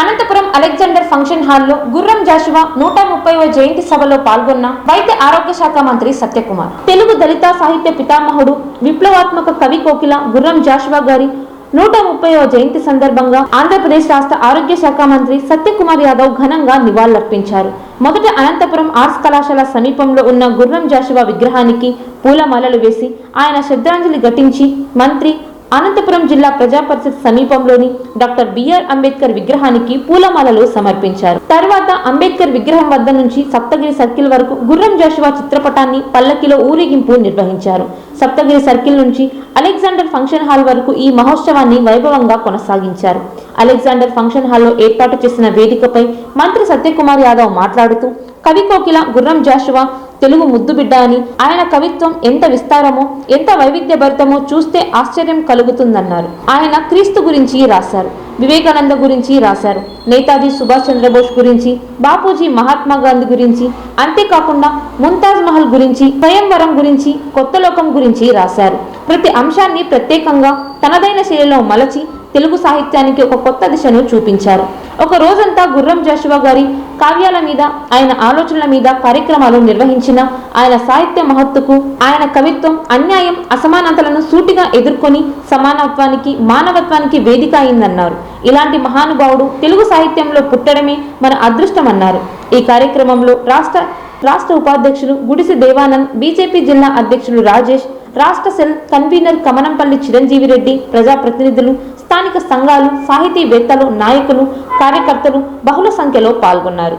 Anantapuram Alexander function హాల్లో గుర్రం జాషువా నూట ముప్పైవ జయంతి సభలో పాల్గొన్న వైద్య ఆరోగ్య శాఖ మంత్రి సత్యకుమార్. తెలుగు దళిత సాహిత్య పితామహుడు విప్లవాత్మక కవి కోకిల గుర్రం జాషువా గారి నూట ముప్పైవ జయంతి సందర్భంగా ఆంధ్రప్రదేశ్ రాష్ట్ర ఆరోగ్య శాఖ మంత్రి సత్యకుమార్ యాదవ్ ఘనంగా నివాళులర్పించారు. మొదట అనంతపురం ఆర్ట్స్ కళాశాల సమీపంలో ఉన్న గుర్రం జాషువా విగ్రహానికి పూలమాలలు వేసి ఆయన శ్రద్ధాంజలి ఘటించి మంత్రి అనంతపురం జిల్లా ప్రజా పరిషత్ సమీపంలోని డాక్టర్ బిఆర్ అంబేద్కర్ విగ్రహానికి పూలమాలలు సమర్పించారు. తర్వాత అంబేద్కర్ విగ్రహం వద్ద నుంచి సప్తగిరి సర్కిల్ వరకు గుర్రం జాషువా చిత్రపటాన్ని పల్లకిలో ఊరేగింపు నిర్వహించారు. సప్తగిరి సర్కిల్ నుంచి అలెగ్జాండర్ ఫంక్షన్ హాల్ వరకు ఈ మహోత్సవాన్ని వైభవంగా కొనసాగించారు. అలెగ్జాండర్ ఫంక్షన్ హాల్లో ఏర్పాటు చేసిన వేదికపై మంత్రి సత్యకుమార్ యాదవ్ మాట్లాడుతూ కవి కోకిల గుర్రం జాషువా తెలుగు ముద్దుబిడ్డ అని ఆయన కవిత్వం ఎంత విస్తారమో ఎంత వైవిధ్యభరితమో చూస్తే ఆశ్చర్యం కలుగుతుందన్నారు. ఆయన క్రీస్తు గురించి రాశారు వివేకానంద గురించి రాశారు నేతాజీ సుభాష్ చంద్రబోస్ గురించి బాపూజీ మహాత్మా గాంధీ గురించి అంతేకాకుండా ముంతాజ్ మహల్ గురించి స్వయంవరం గురించి కొత్త లోకం గురించి రాశారు. ప్రతి అంశాన్ని ప్రత్యేకంగా తనదైన శైలిలో మలచి తెలుగు సాహిత్యానికి ఒక కొత్త దిశను చూపించారు. ఒక రోజంతా గుర్రం జాషువా గారి కావ్యాల మీద ఆయన ఆలోచనల మీద కార్యక్రమాలు నిర్వహించిన ఆయన సాహిత్య మహత్తుకు ఆయన కవిత్వం అన్యాయం అసమానతలను సూటిగా ఎదుర్కొని సమానత్వానికి మానవత్వానికి వేదిక అయిందన్నారు. ఇలాంటి మహానుభావుడు తెలుగు సాహిత్యంలో పుట్టడమే మన అదృష్టమన్నారు. ఈ కార్యక్రమంలో రాష్ట్ర రాష్ట్ర ఉపాధ్యక్షులు గుడిసి దేవానంద్ బీజేపీ జిల్లా అధ్యక్షులు రాజేష్ రాష్ట్ర సెల్ కన్వీనర్ కమనంపల్లి చిరంజీవి రెడ్డి ప్రజాప్రతినిధులు స్థానిక సంఘాలు సాహితీవేత్తలు నాయకులు కార్యకర్తలు బహుళ సంఖ్యలో పాల్గొన్నారు.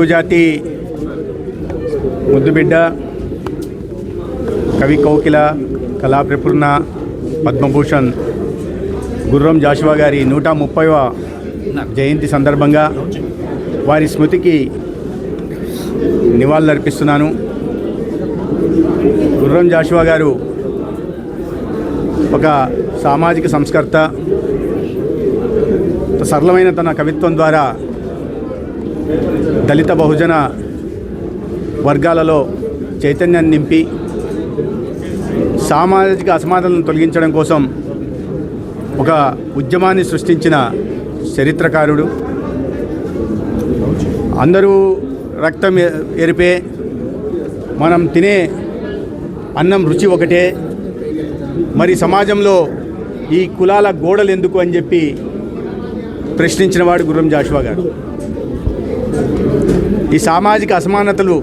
తెలుగు జాతి ముద్దుబిడ్డ కవి కౌకిల కళాప్రపూర్ణ పద్మభూషణ్ గుర్రం జాషువా గారి నూట ముప్పైవ జయంతి సందర్భంగా వారి స్మృతికి నివాళులర్పిస్తున్నాను. గుర్రం జాషువా గారు ఒక సామాజిక సంస్కర్త సరళమైన తన కవిత్వం ద్వారా దళిత బహుజన వర్గాలలో చైతన్యాన్ని నింపి సామాజిక అసమానతలను తొలగించడం కోసం ఒక ఉద్యమాన్ని సృష్టించిన చరిత్రకారుడు. అందరూ రక్తం ఎరిపే మనం తినే అన్నం రుచి ఒకటే. మరి సమాజంలో ఈ కులాల గోడలు ఎందుకు అని చెప్పి ప్రశ్నించిన వాడు గుర్రం జాషువా గారు. ఈ సామాజిక అసమానతలు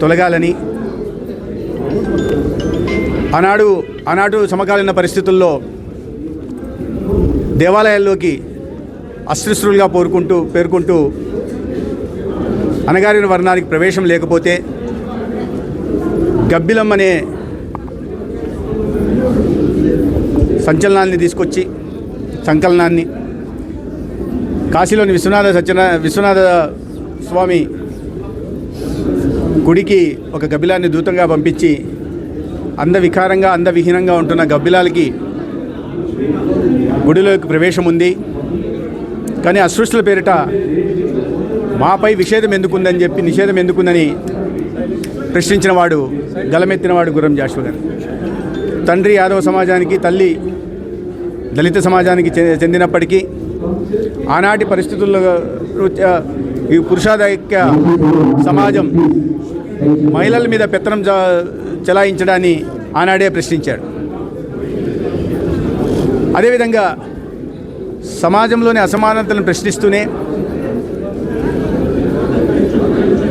తొలగాలని ఆనాడు ఆనాడు సమకాలీన పరిస్థితుల్లో దేవాలయాల్లోకి అస్త్రశ్రులుగా పోరుకుంటూ పేర్కొంటూ అనగారిన వర్ణానికి ప్రవేశం లేకపోతే గబ్బిలం అనే సంచలనాన్ని తీసుకొచ్చి సంకలనాన్ని కాశీలోని విశ్వనాథ సత్యనా విశ్వనాథ స్వామి గుడికి ఒక గబిలాన్ని దూతంగా పంపించి అందవికారంగా అందవిహీనంగా ఉంటున్న గబ్బిలాలకి గుడిలోకి ప్రవేశం ఉంది. కానీ అసృష్టుల పేరిట మాపై విషేదం ఎందుకుందని చెప్పి నిషేధం ఎందుకుందని ప్రశ్నించినవాడు గలమెత్తినవాడు గురం జాషువ గారు. తండ్రి యాదవ సమాజానికి తల్లి దళిత సమాజానికి చె- చెందినప్పటికీ ఆనాటి పరిస్థితుల్లో ఈ పురుషాధిక్య సమాజం మహిళల మీద పెత్తనం జ- చెలాయించడాన్ని ఆనాడే ప్రశ్నించాడు. అదేవిధంగా సమాజంలోని అసమానతలను ప్రశ్నిస్తూనే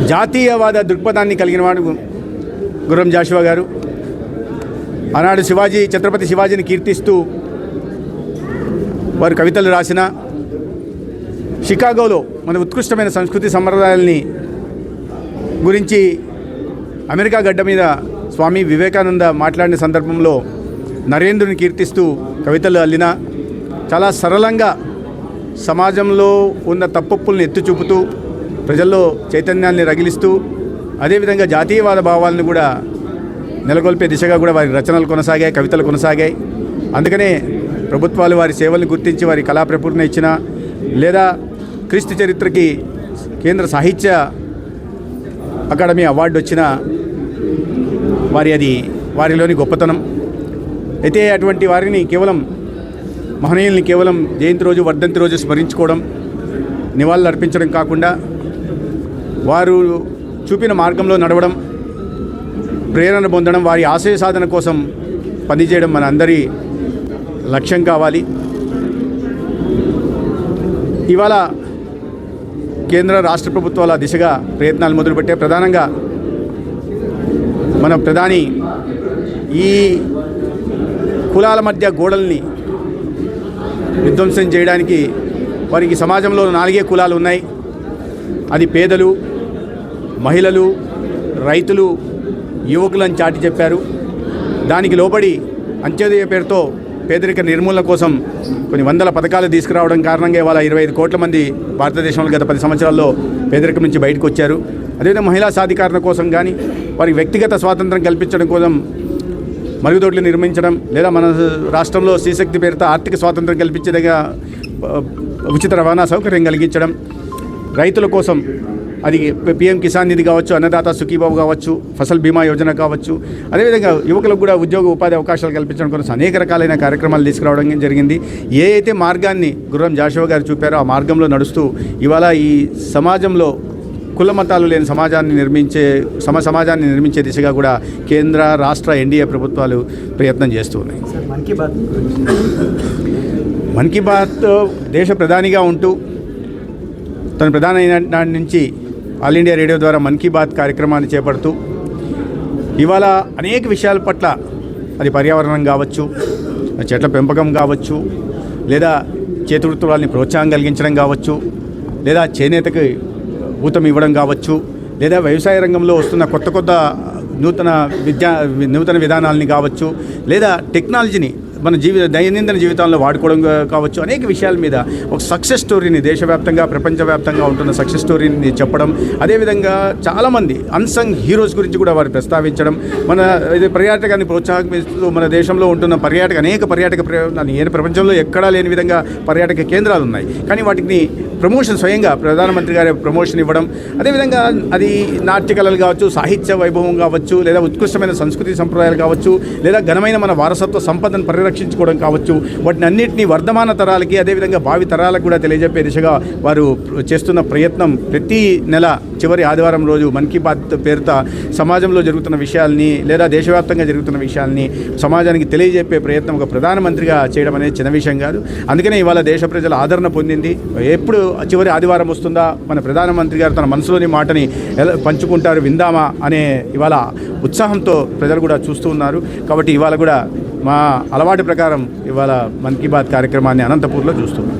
జాతీయవాద దృక్పథాన్ని కలిగిన వాడు గుర్రం జాషువా గారు. ఆనాడు శివాజీ ఛత్రపతి శివాజీని కీర్తిస్తూ వారు కవితలు రాసిన షికాగోలో మన ఉత్కృష్టమైన సంస్కృతి సంప్రదాయాల్ని గురించి అమెరికా గడ్డ మీద స్వామి వివేకానంద మాట్లాడిన సందర్భంలో నరేంద్రుని కీర్తిస్తూ కవితలు అల్లిన చాలా సరళంగా సమాజంలో ఉన్న తప్పొప్పుల్ని ఎత్తి చూపుతూ ప్రజల్లో చైతన్యాన్ని రగిలిస్తూ అదేవిధంగా జాతీయవాద భావాలను కూడా నెలకొల్పే దిశగా కూడా వారి రచనలు కొనసాగాయి కవితలు కొనసాగాయి. అందుకనే ప్రభుత్వాలు వారి సేవలను గుర్తించి వారి కళా ప్రపూర్ణ ఇచ్చిన లేదా క్రీస్తు చరిత్రకి కేంద్ర సాహిత్య అకాడమీ అవార్డు వచ్చిన వారి అది వారిలోని గొప్పతనం. అయితే అటువంటి వారిని కేవలం మహనీయుల్ని కేవలం జయంతి రోజు వర్ధంతి రోజు స్మరించుకోవడం నివాళులు అర్పించడం కాకుండా వారు చూపిన మార్గంలో నడవడం ప్రేరణ పొందడం వారి ఆశయ సాధన కోసం పనిచేయడం మన అందరి లక్ష్యం కావాలి. ఇవాళ కేంద్ర రాష్ట్ర ప్రభుత్వాల దిశగా ప్రయత్నాలు మొదలుపెట్టే ప్రధానంగా మన ప్రధాని ఈ కులాల మధ్య గోడల్ని విధ్వంసం చేయడానికి వారికి సమాజంలో నాలుగే కులాలు ఉన్నాయి. అది పేదలు మహిళలు రైతులు యువకులను చాటి చెప్పారు. దానికి లోబడి అంత్యోదయ పేరుతో పేదరిక నిర్మూలన కోసం కొన్ని వందల పథకాలు తీసుకురావడం కారణంగా ఇవాళ ఇరవై ఐదు కోట్ల మంది భారతదేశంలో గత పది సంవత్సరాల్లో పేదరికం నుంచి బయటకు వచ్చారు. అదేవిధంగా మహిళా సాధికారణ కోసం కానీ వారికి వ్యక్తిగత స్వాతంత్రం కల్పించడం కోసం మరుగుదొడ్లు నిర్మించడం లేదా మన రాష్ట్రంలో శ్రీశక్తి పేరుతో ఆర్థిక స్వాతంత్రం కల్పించేదిగా ఉచిత రవాణా సౌకర్యం కలిగించడం రైతుల కోసం అది పిఎం కిసాన్ నిధి కావచ్చు అన్నదాత సుఖీబాబు కావచ్చు ఫసల్ బీమా యోజన కావచ్చు. అదేవిధంగా యువకులకు కూడా ఉద్యోగ ఉపాధి అవకాశాలు కల్పించడం కోసం అనేక రకాలైన కార్యక్రమాలు తీసుకురావడం జరిగింది. ఏ అయితే మార్గాన్ని గుర్రం జాషువా గారు చూపారో ఆ మార్గంలో నడుస్తూ ఇవాళ ఈ సమాజంలో కుల మతాలు లేని సమాజాన్ని నిర్మించే సమ సమాజాన్ని నిర్మించే దిశగా కూడా కేంద్ర రాష్ట్ర ఎన్డీఏ ప్రభుత్వాలు ప్రయత్నం చేస్తూ ఉన్నాయి. సార్ మన్ కీ బాత్ మన్ కీ బాత్ దేశ ప్రధానిగా ఉంటూ తన ప్రధాని నాటి నుంచి ఆల్ ఇండియా రేడియో ద్వారా మన్ కీ బాత్ కార్యక్రమాన్ని చేపడుతూ ఇవాళ అనేక విషయాల పట్ల అది పర్యావరణం కావచ్చు చెట్ల పెంపకం కావచ్చు లేదా చేతివృత్తులని ప్రోత్సాహం కలిగించడం కావచ్చు లేదా చేనేతకి ఊతం ఇవ్వడం కావచ్చు లేదా వ్యవసాయ రంగంలో వస్తున్న కొత్త కొత్త నూతన విద్యా నూతన విధానాలని కావచ్చు లేదా టెక్నాలజీని మన జీవిత దైనందిన జీవితంలో వాడుకోవడం కావచ్చు అనేక విషయాల మీద ఒక సక్సెస్ స్టోరీని దేశవ్యాప్తంగా ప్రపంచవ్యాప్తంగా ఉంటున్న సక్సెస్ స్టోరీని చెప్పడం అదేవిధంగా చాలామంది అన్సంగ్ హీరోస్ గురించి కూడా వారు ప్రస్తావించడం మన ఇది పర్యాటకాన్ని ప్రోత్సాహిస్తూ మన దేశంలో ఉంటున్న పర్యాటక అనేక పర్యాటక ప్రయోజనాలు ఏ ప్రపంచంలో ఎక్కడా లేని విధంగా పర్యాటక కేంద్రాలు ఉన్నాయి. కానీ వాటిని ప్రమోషన్ స్వయంగా ప్రధానమంత్రి గారి ప్రమోషన్ ఇవ్వడం అదేవిధంగా అది నాట్య కళలు కావచ్చు సాహిత్య వైభవం కావచ్చు లేదా ఉత్కృష్టమైన సంస్కృతి సంప్రదాయాలు కావచ్చు లేదా ఘనమైన మన వారసత్వ సంపదను రక్షించుకోవడం కావచ్చు. వాటిని అన్నింటినీ వర్ధమాన తరాలకి అదేవిధంగా భావి తరాలకు కూడా తెలియజెప్పే దిశగా వారు చేస్తున్న ప్రయత్నం ప్రతి నెల చివరి ఆదివారం రోజు మన్ కీ బాత్ పేరుతో సమాజంలో జరుగుతున్న విషయాల్ని లేదా దేశవ్యాప్తంగా జరుగుతున్న విషయాల్ని సమాజానికి తెలియజెప్పే ప్రయత్నం ఒక ప్రధానమంత్రిగా చేయడం అనేది చిన్న విషయం కాదు. అందుకనే ఇవాళ దేశ ప్రజల ఆదరణ పొందింది. ఎప్పుడు చివరి ఆదివారం వస్తుందా? మన ప్రధానమంత్రి గారు తన మనసులోని మాటని ఎలా పంచుకుంటారు విందామా అనే ఇవాళ ఉత్సాహంతో ప్రజలు కూడా చూస్తూ ఉన్నారు. కాబట్టి ఇవాళ కూడా మా అలవాటు ప్రకారం ఇవాళ మన్ కీ బాత్ కార్యక్రమాన్ని అనంతపూర్లో చూస్తున్నాం.